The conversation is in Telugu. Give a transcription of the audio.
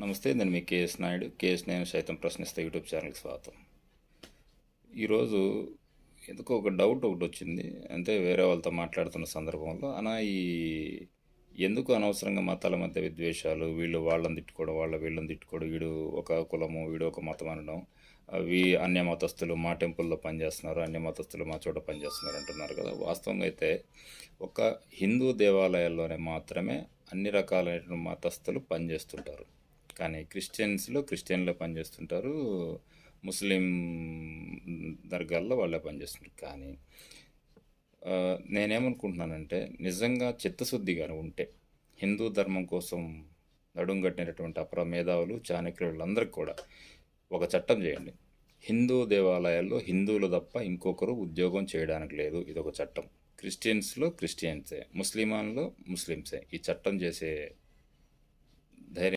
నమస్తే నేను మీ కేఎస్ నాయుడు. కేఎస్ నేను సైతం ప్రశ్నిస్తే యూట్యూబ్ ఛానల్కి స్వాగతం. ఈరోజు ఎందుకో ఒక డౌట్ ఒకటి వచ్చింది. అంటే వేరే వాళ్ళతో మాట్లాడుతున్న సందర్భంలో అనా ఈ ఎందుకు అనవసరంగా మతాల మధ్య విద్వేషాలు వీళ్ళు వాళ్ళని తిట్టుకోవడం వాళ్ళ వీళ్ళని తిట్టుకోవడం వీడు ఒక కులము వీడు ఒక మతం అనడం అవి అన్య మతస్థులు మా టెంపుల్లో పనిచేస్తున్నారు అన్య మతస్థులు మా చోట పనిచేస్తున్నారు అంటున్నారు కదా. వాస్తవంగా అయితే ఒక హిందూ దేవాలయాల్లోనే మాత్రమే అన్ని రకాలైన మతస్థులు పనిచేస్తుంటారు. కానీ క్రిస్టియన్స్లో క్రిస్టియన్లో పనిచేస్తుంటారు. ముస్లిం దర్గాల్లో వాళ్ళే పనిచేస్తుంటారు. కానీ నేనేమనుకుంటున్నానంటే నిజంగా చిత్తశుద్ధి కానీ ఉంటే హిందూ ధర్మం కోసం నడుం కట్టినటువంటి అపర మేధావులు చాణక్యులు కూడా ఒక చట్టం చేయండి. హిందూ దేవాలయాల్లో హిందువులు తప్ప ఇంకొకరు ఉద్యోగం చేయడానికి లేదు. ఇది ఒక చట్టం. క్రిస్టియన్స్లో క్రిస్టియన్సే ముస్లిమాన్లో ముస్లిమ్సే. ఈ చట్టం చేసే ధైర్యం